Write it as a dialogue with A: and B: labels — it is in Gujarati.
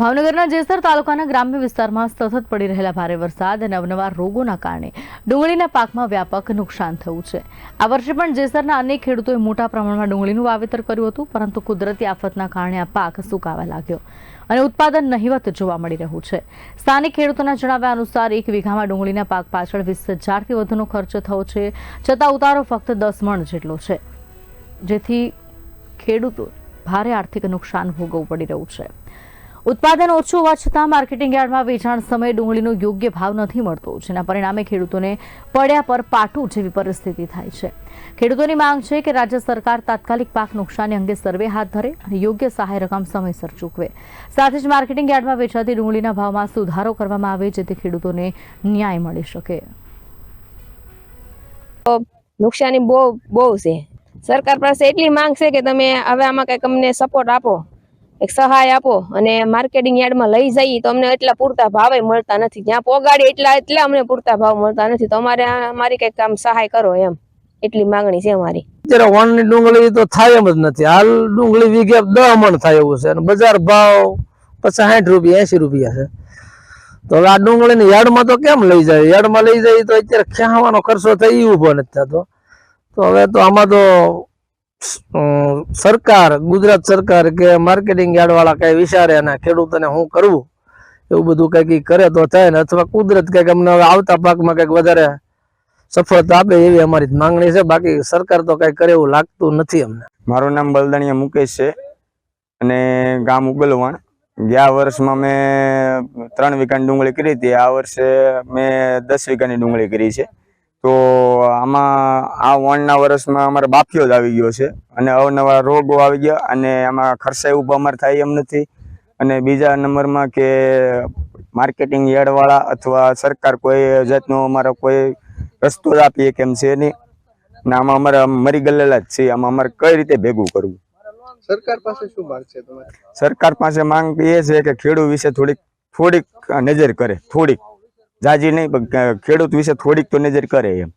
A: ભાવનગરના જેસર તાલુકાના ગ્રામ્ય વિસ્તારમાં સતત પડી રહેલા ભારે વરસાદ અને અવનવા રોગોના કારણે ડુંગળીના પાકમાં વ્યાપક નુકસાન થયું છે. આ વર્ષે પણ જેસરના અનેક ખેડૂતોએ મોટા પ્રમાણમાં ડુંગળીનું વાવેતર કર્યું હતું, પરંતુ કુદરતી આફતના કારણે આ પાક સુકાવા લાગ્યો અને ઉત્પાદન નહિવત જોવા મળી રહ્યું છે. સ્થાનિક ખેડૂતોના જણાવ્યા અનુસાર એક વીઘામાં ડુંગળીના પાક પાછળ વીસ હજારથી વધુનો ખર્ચ થયો છે, છતાં ઉતારો ફક્ત દસ મણ જેટલો છે, જેથી ખેડૂતો ભારે આર્થિક નુકસાન ભોગવવું પડી રહ્યું છે. ઉત્પાદન ઓછું હોવા છતાં માર્કેટિંગ યાર્ડમાં વેચાણ સમયે ડુંગળીનો યોગ્ય ભાવ નથી મળતો, જેના પરિણામે ખેડૂતોને પડ્યા પર પાટું જેવી પરિસ્થિતિ થાય છે. ખેડૂતોની માંગ છે કે રાજ્ય સરકાર તાત્કાલિક પાક નુકસાની અંગે સર્વે હાથ ધરે અને યોગ્ય સહાય રકમ સમયસર ચૂકવે. સાથે જ માર્કેટિંગ યાર્ડમાં વેચાતી ડુંગળીના ભાવમાં સુધારો કરવામાં આવે, જેથી ખેડૂતોને ન્યાય મળી શકે.
B: નુકસાની બહુ બહુ છે. સરકાર પાસે એટલી માંગ છે કે તમે હવે આમાં કંઈક અમને સપોર્ટ આપો. એક સહાય આપો અને માર્કેટિંગ યાર્ડમાં લઈ જઈએ તો અમને એટલા પૂરતા ભાવે મળતા નથી. જ્યાં પોગાડી એટલા એટલા અમને પૂરતા ભાવ મળતા નથી. તો અમારે અમારી કંઈક આમ સહાય કરો એમ. એટલી માંગણી છે અમારી.
C: અત્યારે વણની ડુંગળી તો થાય એમ જ નથી. હાલ ડુંગળી વીઘે દહ મણ થાય એવું છે. અને બજાર ભાવ પચાસ સાઠ રૂપિયા એસી રૂપિયા છે. તો આ ડુંગળીને યાર્ડમાં તો કેમ લઈ જાય? યાર્ડમાં લઈ જાય તો અત્યારે ખ્યાવાનો ખર્ચો થઈ ઈ ઊભો નથી થતો. તો હવે તો આમાં તો સરકાર, ગુજરાત સરકાર કે માર્કેટિંગ યાર્ડ વાળા કઈ વિચારે અને ખેડૂતોને શું કરવું? એવું બધું કંઈક કરે તો થાય ને? અથવા કુદરત કંઈક અમને હવે આવતા પાકમાં કંઈક વધારે સફળતા આપે એવી અમારી માંગણી છે. બાકી સરકાર તો કઈ કરે એવું લાગતું નથી અમને.
D: મારું નામ બલદાણીયા મુકેશ છે અને ગામ ઉગલવાણ. ગયા વર્ષમાં મેં ત્રણ વીઘાની ડુંગળી કરી હતી. આ વર્ષે મેં દસ વીઘાની ડુંગળી કરી છે. તો આમાં આ વણના વર્ષમાં અમારે બાફિયો જ આવી ગયો છે. અને અવનવા રોગો આવી ગયા અને આમાં ખર્ચાઈ ઊભો અમારે થાય એમ નથી. અને બીજા નંબરમાં કે માર્કેટિંગ યાર્ડવાળા અથવા સરકાર કોઈ જાતનો અમારો કોઈ રસ્તો જ આપીએ કેમ છે નહીં. ને આમાં અમારે મરી ગયેલા જ છે આમાં અમારે કઈ રીતે ભેગું કરવું?
E: સરકાર પાસે શું માંગ છે તમારી?
D: સરકાર પાસે માંગ એ છે કે ખેડૂત વિશે થોડીક થોડીક નજર કરે. થોડીક. જાજી નહીં ખેડૂત વિશે થોડીક તો નજર કરે એમ.